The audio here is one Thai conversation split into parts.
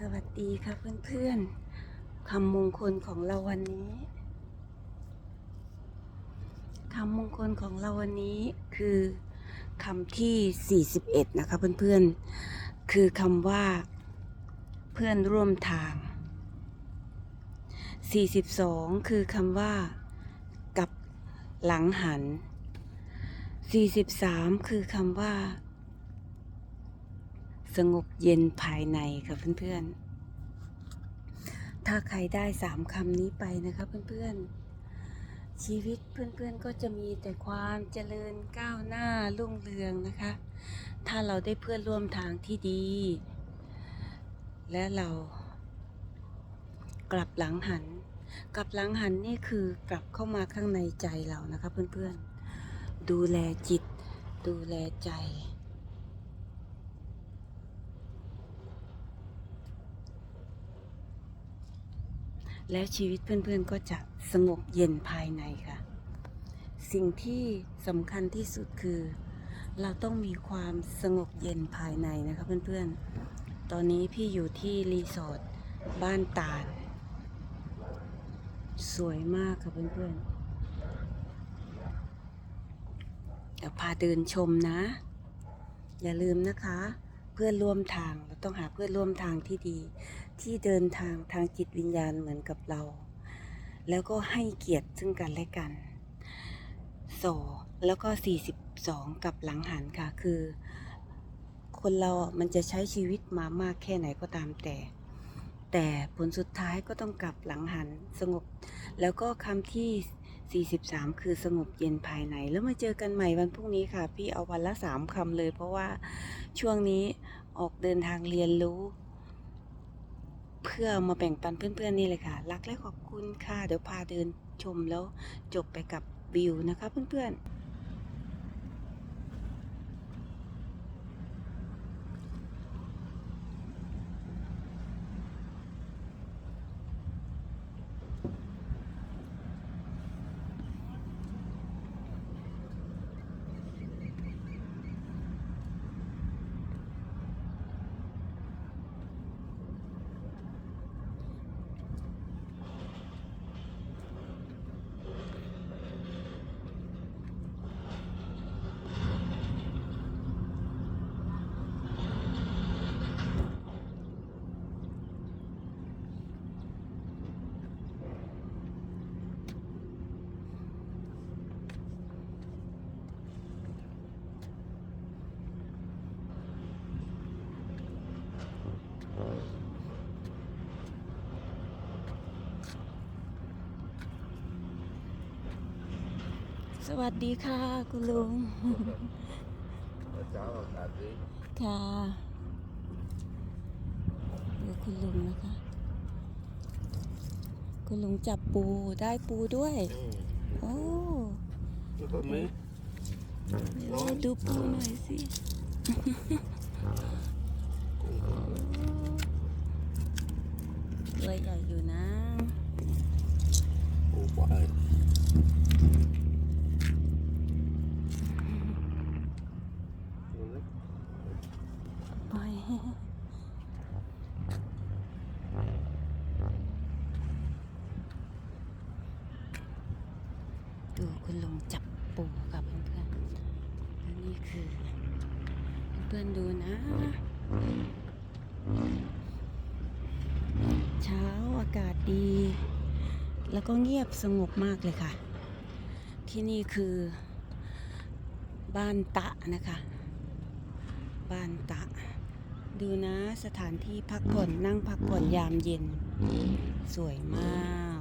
สวัสดีค่ะเพื่อนๆคำมงคลของเราวันนี้คำมงคลของเราวันนี้คือคำที่ 41 นะคะเพื่อนๆ คือคำว่า เพื่อนร่วมทาง 42 คือคำว่า กับหลังหัน 43 คือคำว่า สงบเย็นภายในค่ะเพื่อนๆ ถ้าใครได้สามคำนี้ไปนะคะเพื่อนๆ ชีวิตเพื่อนๆก็จะมีแต่ความเจริญก้าวหน้ารุ่งเรืองนะคะ ถ้าเราได้เพื่อนร่วมทางที่ดี และเรากลับหลังหัน กลับหลังหันนี่คือกลับเข้ามาข้างในใจเรานะคะเพื่อนๆ ดูแลจิต ดูแลใจ แล้วชีวิตเพื่อนๆก็จะสงบเย็นภายในค่ะ สิ่งที่สำคัญที่สุดคือ เราต้องมีความสงบเย็นภายในนะคะเพื่อนๆ ตอนนี้พี่อยู่ที่รีสอร์ทบ้านตาลสวยมากค่ะเพื่อนๆ เดี๋ยวพาเดินชมนะ อย่าลืมนะคะ เพื่อนร่วมทาง เราต้องหาเพื่อนร่วมทางที่ดี ที่เดินทางทางจิตวิญญาณเหมือนกับเรา แล้วก็ให้เกียรติซึ่งกันและกันสอแล้วก็ 42 กับหลังหันค่ะ คือ คนเรา มันจะใช้ชีวิตมามากแค่ไหนก็ตามแต่ แต่ผลสุดท้ายก็ต้องกลับหลังหันสงบ แล้วก็คำที่ 43 คือสงบเย็นภายใน แล้วมาเจอกันใหม่วันพรุ่งนี้ค่ะ พี่เอาวันละ 3คำเลย เพราะว่าช่วงนี้ออกเดินทางเรียนรู้ เพื่อมาแบ่งปันเพื่อนๆนี่เลยค่ะ รักและขอบคุณค่ะ เดี๋ยวพาเดินชมแล้วจบไปกับวิวนะคะเพื่อนๆ สวัสดีค่ะ คุณลุงเช้าอากาศดีค่ะดูคุณลุงนะคะ คุณลุงจับปูได้ปูด้วย โอ้แล้วก็มีเดี๋ยวดูปูหน่อยสิตัวใหญ่อยู่นะโอ้ว้ายตัวเล็ก ปล่อย ดูคุณลุงจับปูกับเพื่อนๆแล้วนี่คือเพื่อนๆดูนะ เช้าอากาศดี แล้วก็เงียบสงบมากเลยค่ะ ที่นี่คือบ้านตะนะคะ บ้านตะ ดูนะสถานที่พักผ่อนนั่งพักผ่อนยามเย็น สวยมาก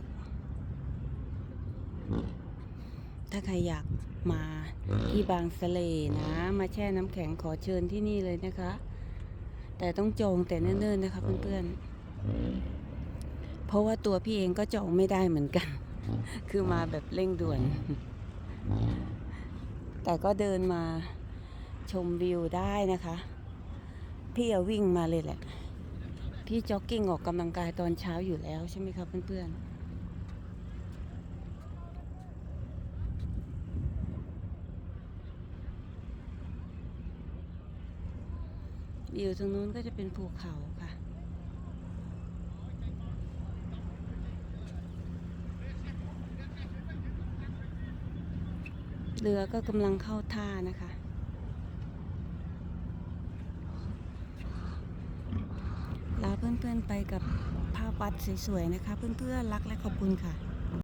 ถ้าใครอยากมาที่บางสะเลนะ มาแช่น้ำแข็งขอเชิญที่นี่เลยนะคะ แต่ต้องจองแต่เนิ่นๆนะคะเพื่อนๆ เพราะว่าตัวพี่เองก็จองไม่ได้เหมือนกัน คือมาแบบเร่งด่วน แต่ก็เดินมาชมวิวได้นะคะ พี่วิ่งมาเลยแหละ พี่จ็อกกิ้งออกกำลังกายตอนเช้าอยู่แล้วใช่ไหมครับเพื่อนๆยู่ตรงนู้นก็จะเป็นภูเขาค่ะ เรือก็กำลังเข้าท่านะคะ พื่อนๆไปกับภาพวัดสวยๆนะคะ เพื่อนๆรักและขอบคุณค่ะ